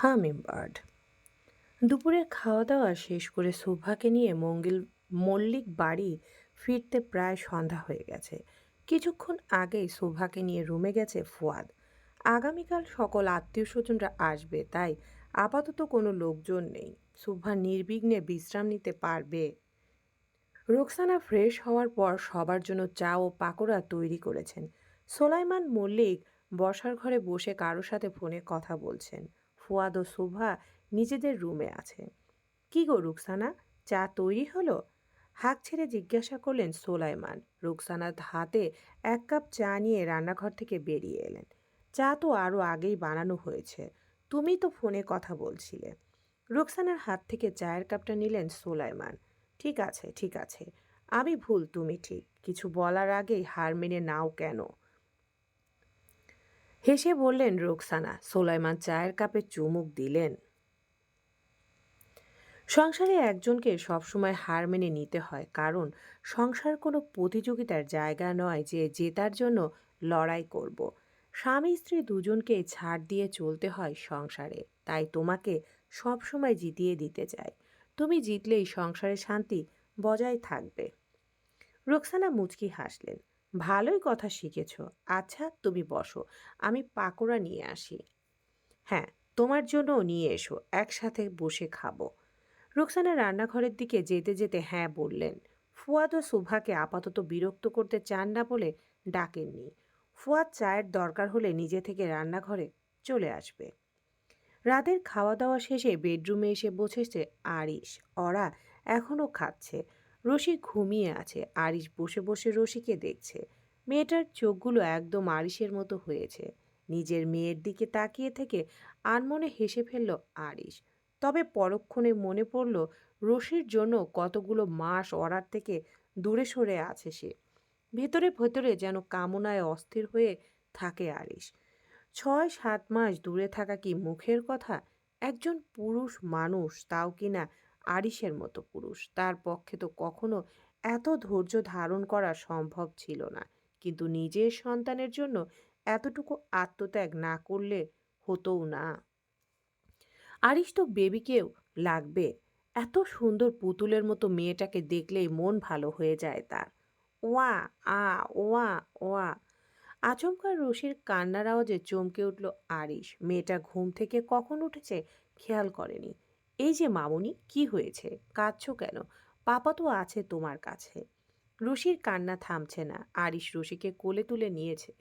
Hummingbird দুপুরের খাওয়া দাওয়া শেষ করে শোভাকে নিয়ে মঙ্গল, মল্লিক বাড়ি ফিরতে প্রায় সন্ধ্যা হয়ে গেছে। কিছুক্ষণ আগেই শোভাকে নিয়ে রুমে গেছে ফুয়াদ। আগামীকাল সকল আত্মীয় স্বজনরা আসবে, তাই আপাতত কোনো লোকজন নেই। শোভা নির্বিঘ্নে বিশ্রাম নিতে পারবে। রোকসানা ফ্রেশ হওয়ার পর সবার জন্য চা ও পাকোড়া তৈরি করেছেন। সোলাইমান মল্লিক বসার ঘরে বসে কারোর সাথে ফোনে কথা বলছেন। ফুয়াদ ও শোভা নিজেদের রুমে আছে। কি গো রুকসানা? চা তৈরি হলো? হাঁক ছেড়ে জিজ্ঞাসা করলেন সোলাইমান। রুকসানার হাতে এক কাপ চা নিয়ে রান্নাঘর থেকে বেরিয়ে এলেন। চা তো আরও আগেই বানানো হয়েছে। তুমি তো ফোনে কথা বলছিলে। রুকসানার হাত থেকে চায়ের কাপটা নিলেন সোলাইমান। ঠিক আছে ঠিক আছে। আমি ভুল, তুমি ঠিক। কিছু বলার আগেই হার মেনে নাও কেন? হেসে বললেন, রোকসানা, সোলাইমান চায়ের কাপে চুমুক দিলেন। সংসারে একজনকে সবসময় হার মেনে নিতে হয়, কারণ সংসার কোনো প্রতিযোগিতার জায়গা নয় যে জেতার জন্য লড়াই করব। স্বামী, স্ত্রী দুজনকে ছাড় দিয়ে চলতে হয় সংসারে। তাই তোমাকে সবসময় জিতিয়ে দিতে চাই। তুমি জিতলেই সংসারে শান্তি বজায় থাকবে। রোকসানা মুচকি হাসলেন। ভালোই কথা শিখেছ। আচ্ছা তুমি বসো, আমি পাকোড়া নিয়ে আসি। হ্যাঁ তোমার জন্য নিয়ে এসো, একসাথে বসে খাব। রোকসানা রান্নাঘরের দিকে যেতে যেতে হ্যাঁ বললেন। ফুয়াদ ও সুভাকে আপাতত বিরক্ত করতে চান না বলে ডাকেননি। ফুয়াদ চায়ের দরকার হলে নিজে থেকে রান্নাঘরে চলে আসবে। রাতের খাওয়া দাওয়া শেষে বেডরুমে এসে বসেছে আরিশ। অরা এখনও খাচ্ছে। রশি ঘুমিয়ে আছে। আরিশ বসে বসে রশিকে দেখছে। মেয়েটার চোখগুলো একদম আরিশের মতো হয়েছে। নিজের মেয়ের দিকে তাকিয়ে থেকে আনমনে হেসে ফেলল আরিশ। তবে পরক্ষণে মনে পড়ল রশির জন্য কতগুলো মাস অরার থেকে দূরে সরে আছে সে। ভেতরে ভেতরে যেন কামনায় অস্থির হয়ে থাকে আরিশ। ছয়, সাত মাস দূরে থাকা কি মুখের কথা? একজন পুরুষ মানুষ তাও কিনা আরিসের মতো পুরুষ। তার পক্ষে তো কখনো এত ধৈর্য ধারণ করা সম্ভব ছিল না। কিন্তু নিজের সন্তানের জন্য এতটুকু আত্মত্যাগ না করলে হতোও না। আরিস তো বেবিকেও লাগবে। এত সুন্দর পুতুলের মতো মেয়েটাকে দেখলেই মন ভালো হয়ে যায় তার। ওয়া, আ, ওয়া ওয়া। আচমকা রশির কান্নার আওয়াজে চমকে উঠল আরিশ। মেয়েটা ঘুম থেকে কখন উঠেছে খেয়াল করেনি। এই যে মামুনি, কি হয়েছে? কাঁদছো কেন? পাপা তো আছে তোমার কাছে। রশির কান্না থামছে না, আরিশ রশিকে কোলে তুলে নিয়েছে।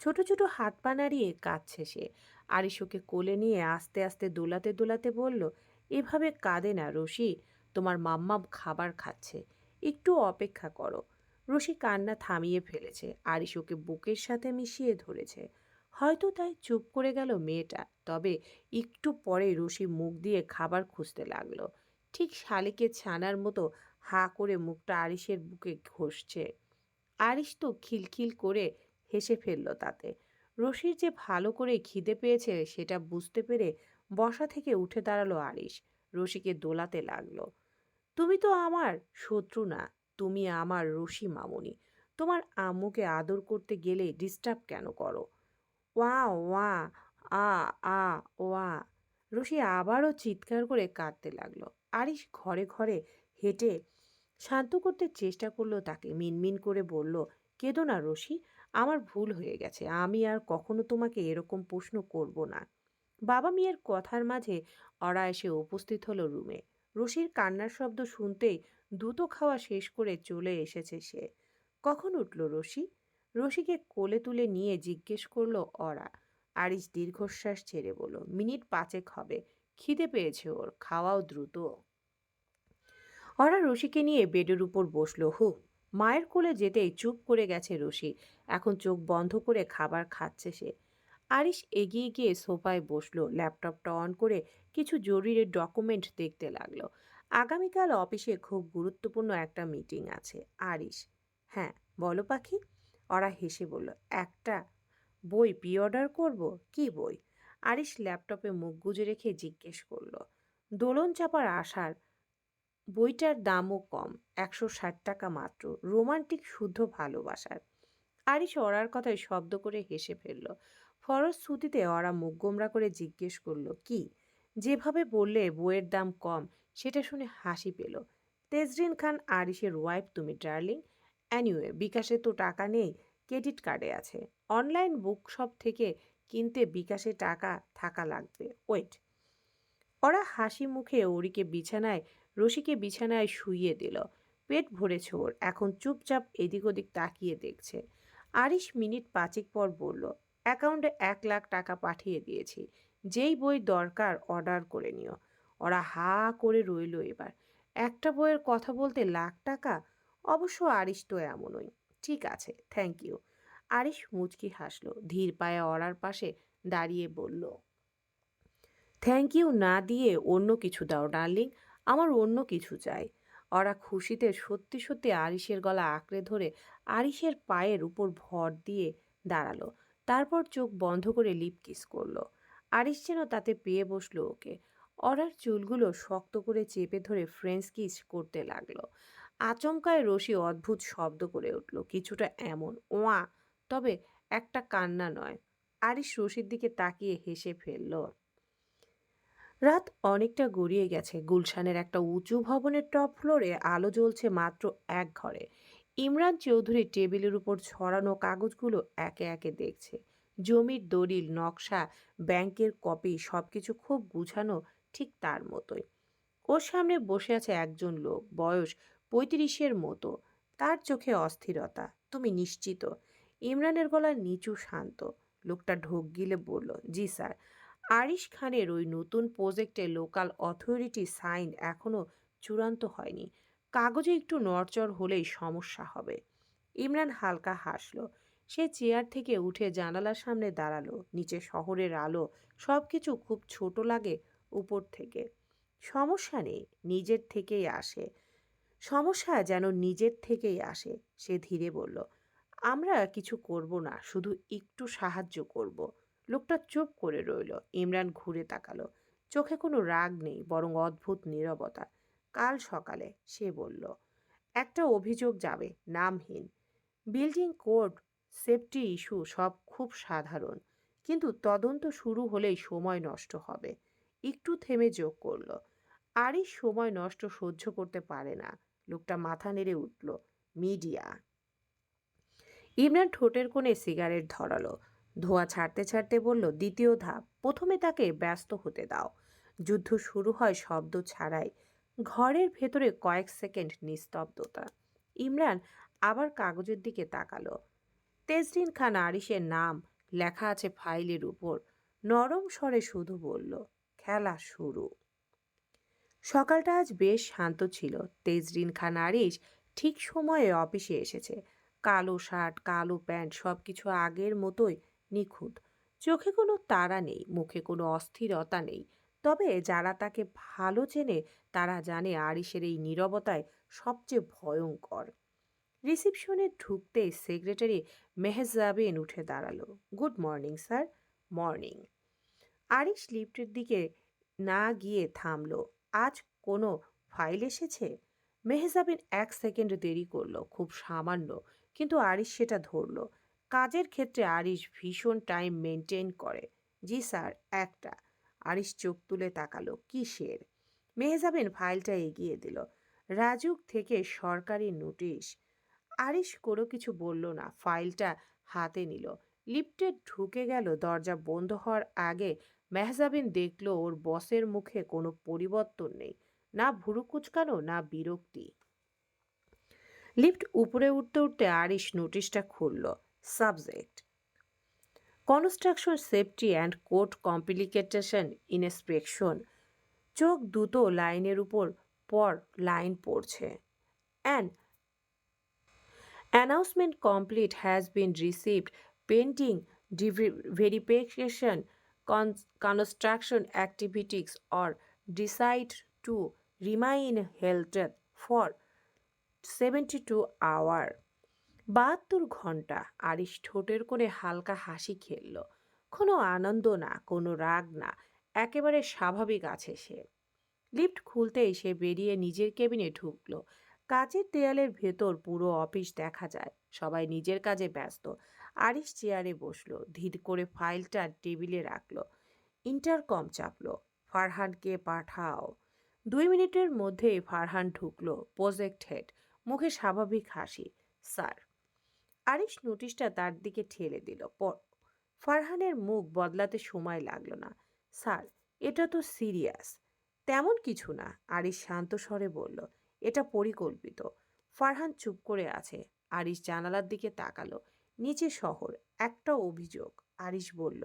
ছোট ছোট হাত পা নাড়িয়ে কাঁদছে সে। আরিশ ওকে কোলে নিয়ে আস্তে আস্তে দোলাতে দোলাতে বলল, এভাবে কাঁদে না রশি, তোমার মাম্মা খাবার খাচ্ছে। একটু অপেক্ষা করো। রশি কান্না থামিয়ে ফেলেছে। আরিশ ওকে বুকের সাথে মিশিয়ে ধরেছে। হয়তো তাই চুপ করে গেল মেয়েটা। তবে একটু পরে রশি মুখ দিয়ে খাবার খুঁজতে লাগল। ঠিক শালিকে ছানার মতো হা করে মুখটা আরিশের বুকে ঘষছে। আরিশ তো খিলখিল করে হেসে ফেলল তাতে। রশির যে ভালো করে খিদে পেয়েছে সেটা বুঝতে পেরে বসা থেকে উঠে দাঁড়াল আরিশ। রশিকে দোলাতে লাগল। তুমি তো আমার শত্রু না, তুমি আমার রশি মামুনি। তোমার আম্মুকে আদর করতে গেলে ডিস্টার্ব কেন করো? ওয়া ওয়া আ আ ওয়া রশি আবারও চিৎকার করে কাঁদতে লাগল। আরিশ ঘরে ঘরে হেঁটে শান্ত করতে চেষ্টা করল, তাকে মিনমিন করে বলল, কেঁদো না রশি আমার ভুল হয়ে গেছে। আমি আর কখনো তোমাকে এরকম প্রশ্ন করব না। বাবা মেয়ের কথার মাঝে অরা এসে উপস্থিত হলো রুমে। রশির কান্নার শব্দ শুনতেই দুটো খাওয়া শেষ করে চলে এসেছে সে। কখন উঠল রশি রশিকে কোলে তুলে নিয়ে জিজ্ঞেস করল, অরা আরিস দীর্ঘশ্বাস ছেড়ে বলল, মিনিট পাঁচেক হবে, খিদে পেয়েছে ওর, খাওয়াও দ্রুত। অরা রশিকে নিয়ে বেডের উপর বসল, হু, মায়ের কোলে যেতেই চুপ করে গেছে রশি এখন চোখ বন্ধ করে খাবার খাচ্ছে সে। আরিশ এগিয়ে গিয়ে সোফায় বসল, ল্যাপটপটা অন করে কিছু জরুরি ডকুমেন্ট দেখতে লাগল। আগামীকাল অফিসে খুব গুরুত্বপূর্ণ একটা মিটিং আছে। আরিশ হ্যাঁ বলো পাখি। ওরা হেসে বলল, একটা বই প্রি অর্ডার করব? কি বই? আরিশ ল্যাপটপে মুখ গুজে রেখে জিজ্ঞেস করল, দোলন চাপার আশার বইটার দামও কম, একশো ষাট টাকা মাত্র, রোমান্টিক, শুদ্ধ, ভালোবাসার। আরিশ অরার কথায় শব্দ করে হেসে ফেলল। ছুটিতে ওরা মুখ গোমরা করে জিজ্ঞেস করল, কি? যেভাবে বললে বইয়ের দাম কম, সেটা শুনে হাসি পেল। তেজরিন খান আরিসের ওয়াইফ তুমি ডার্লিং অ্যানিওয়ে বিকাশে তো টাকা নেই, ক্রেডিট কার্ডে আছে। অনলাইন বুক শপ থেকে কিনতে বিকাশে টাকা থাকা লাগবে। ওয়েট ওরা হাসি মুখে ওরিকে বিছানায়, রশিকে বিছানায় শুইয়ে দিল। পেট ভরেছে ওর। এখন চুপচাপ এদিক ওদিক তাকিয়ে দেখছে। আরিশ মিনিট পাঁচেক পর বলল অ্যাকাউন্টে এক লাখ টাকা পাঠিয়ে দিয়েছি। যেই বই দরকার অর্ডার করে নিও। ওরা হা করে রইল এবার। একটা বইয়ের কথা বলতে লাখ টাকা? অবশ্য আরিশ তো এমনই। ঠিক আছে থ্যাংক ইউ আরিশ মুচকি হাসলো, ধীর পায়ে অরার পাশে দাঁড়িয়ে বলল থ্যাংক ইউ না দিয়ে অন্য কিছু দাও ডার্লিং আমার অন্য কিছু চাই। ওরা খুশিতে সত্যি সত্যি আরিশের গলা আঁকড়ে ধরে আরিশের পায়ের উপর ভর দিয়ে দাঁড়াল, তারপর চোখ বন্ধ করে লিপ কিস করল। আরিশ যেন তাতে পেয়ে বসল ওকে। অরার চুলগুলো শক্ত করে চেপে ধরে ফ্রেঞ্চ কিস করতে লাগল। আচমকায় রশি অদ্ভুত শব্দ করে উঠল, কিছুটা এমন, ওয়া! তবে একটা কান্না নয়। আরিশ রশির দিকে তাকিয়ে হেসে ফেলল, রাত অনেকটা গড়িয়ে গেছে। গুলশানের একটা উঁচু ভবনের টপ ফ্লোরে আলো জ্বলছে মাত্র এক ঘরে। ইমরান চৌধুরী টেবিলের উপর ছড়ানো কাগজগুলো একে একে দেখছে। জমির দলিল, নকশা, ব্যাংকের কপি, সবকিছু খুব গুছানো ঠিক তার মতোই। ওর সামনে বসে আছে একজন লোক, বয়স পঁয়ত্রিশের মতো। তার চোখে অস্থিরতা। তুমি নিশ্চিত? ইমরানের গলা নিচু শান্ত। লোকটা ঢোক গিলে বলল, জি স্যার। আরিশ খানের ওই নতুন প্রজেক্টে লোকাল অথরিটি সাইন এখনও চূড়ান্ত হয়নি। কাগজে একটু নড়চড় হলেই সমস্যা হবে। ইমরান হালকা হাসলো। সে চেয়ার থেকে উঠে জানালার সামনে দাঁড়াল। নিচে শহরের আলো সব কিছু খুব ছোট লাগে উপর থেকে। সমস্যা নেই, নিজের থেকেই আসে। সমস্যা যেন নিজের থেকেই আসে, সে ধীরে বলল, আমরা কিছু করব না, শুধু একটু সাহায্য করব। লোকটা চুপ করে রইল, ইমরান ঘুরে তাকালো। চোখে কোনো রাগ নেই, বরং অদ্ভুত নীরবতা। কাল সকালে সে বলল, একটা অভিযোগ যাবে, নামহীন। বিল্ডিং কোড, সেফটি ইস্যু সব খুব সাধারণ, কিন্তু তদন্ত শুরু হলেই সময় নষ্ট হবে। একটু থেমে যোগ করল, আরই সময় নষ্ট সহ্য করতে পারে না। লোকটা মাথা নেড়ে উঠল, মিডিয়া। ইমরান ঠোঁটের কোণে সিগারেট ধরালো। ধোঁয়া ছাড়তে ছাড়তে বলল, দ্বিতীয় ধাপ, প্রথমে তাকে ব্যস্ত হতে দাও। যুদ্ধ শুরু হয় শব্দ ছাড়াই। ঘরের ভেতরে কয়েক সেকেন্ড নিস্তব্ধতা। ইমরান আবার কাগজের দিকে তাকালো। তেজরিন খান আরিসের নাম লেখা আছে ফাইলের উপর। নরম স্বরে শুধু বলল, খেলা শুরু। সকালটা আজ বেশ শান্ত ছিল। তেজরিন খান আরিস ঠিক সময়ে অফিসে এসেছে। কালো শার্ট, কালো প্যান্ট সব কিছু আগের মতোই নিখুঁত। চোখে কোনো তারা নেই, মুখে কোনো অস্থিরতা নেই। তবে যারা তাকে ভালো চেনে, তারা জানে আরিসের এই নীরবতায় সবচেয়ে ভয়ঙ্কর। রিসিপশনে ঢুকতেই সেক্রেটারি মেহজাবিন উঠে দাঁড়াল। Good morning, sir. Morning. Arish লিফটের দিকে না গিয়ে থামলো। আজ কোনো ফাইল এসেছে? মেহজাবিন এক সেকেন্ড দেরি করল, খুব সামান্য। কিন্তু আরিশ সেটা ধরলো। কাজের ক্ষেত্রে আরিশ ভীষণ টাইম মেনটেন করে। জি স্যার, একটা। আরিশ চোখ তুলে তাকালো, কিসের? মেহজাবিন ফাইলটা এগিয়ে দিল। রাজুক থেকে সরকারি নোটিশ। আরিশ কোনো কিছু বলল না, ফাইলটা হাতে নিল। লিফটে ঢুকে গেল, দরজা বন্ধ হওয়ার আগে মেহজাবিন দেখল ওর বসের মুখে কোনো পরিবর্তন নেই, না ভুরু কুচকানো, না বিরক্তি। লিফট উপরে উঠতে উঠতে আরিশ নোটিশটা খুলল, subject. Construction, safety and code complication inspection. চোখ দুটো লাইনের উপর পর লাইন পড়ছে। And announcement complete has been received. Painting con- construction activities or decide to remain held for 72 hour বাহাত্তর ঘণ্টা আরিশ ঠোঁটের করে হালকা হাসি খেলল। কোনো আনন্দ না, কোনো রাগ না, একেবারে স্বাভাবিক আছে সে। লিফট খুলতেই সে বেরিয়ে নিজের কেবিনে ঢুকলো। কাচের দেয়ালের ভেতর পুরো অফিস দেখা যায়। সবাই নিজের কাজে ব্যস্ত। আরিশ চেয়ারে বসল, ধীর করে ফাইলটা টেবিলে রাখল, ইন্টারকম চাপলো, ফারহানকে পাঠাও। দুই মিনিটের মধ্যেই ফারহান ঢুকলো, প্রজেক্ট হেড, মুখে স্বাভাবিক হাসি, স্যার। আরিশ নোটিশটা তার দিকে ঠেলে দিল ফারহানের মুখ বদলাতে সময় লাগল না, স্যার, এটা তো সিরিয়াস। তেমন কিছু না, আরিশ শান্ত স্বরে বলল, এটা পরিকল্পিত। ফারহান চুপ করে আছে, আরিশ জানালার দিকে তাকালো নিচে শহর, একটা অভিযোগ। আরিশ বলল,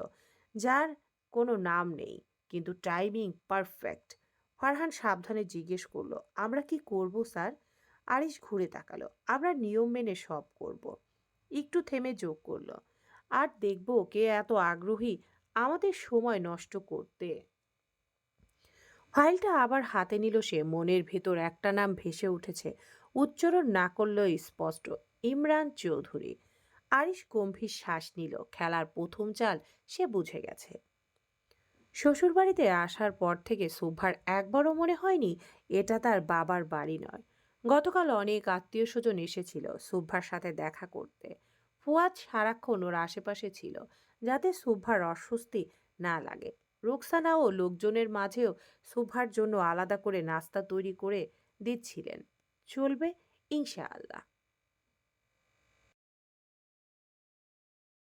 যার কোনো নাম নেই, কিন্তু টাইমিং পারফেক্ট ফারহান সাবধানে জিজ্ঞেস করল, আমরা কি করব, স্যার? আরিশ ঘুরে তাকালো, আমরা নিয়ম মেনে সব করব। একটু থেমে যোগ করল, আর দেখব কে এত আগ্রহী আমাদের সময় নষ্ট করতে। ফাইলটা আবার হাতে নিল সে, মনের ভেতর একটা নাম ভেসে উঠেছে, উচ্চারণ না করলেও স্পষ্ট, ইমরান চৌধুরী। আরিশ গম্ভীর শ্বাস নিল। খেলার প্রথম চাল সে বুঝে গেছে। শ্বশুরবাড়িতে আসার পর থেকে সুভার একবারও মনে হয়নি এটা তার বাবার বাড়ি নয়। গতকাল অনেক আত্মীয় স্বজন এসেছিল সুভার সাথে দেখা করতে। ফুয়াদ সারাক্ষণ ওর আশেপাশে ছিল যাতে সুভার অস্বস্তি না লাগে। রোকসানা ও লোকজনের মাঝেও সুভার জন্য আলাদা করে নাস্তা তৈরি করে দিচ্ছিলেন। চলবে ইনশাআল্লাহ।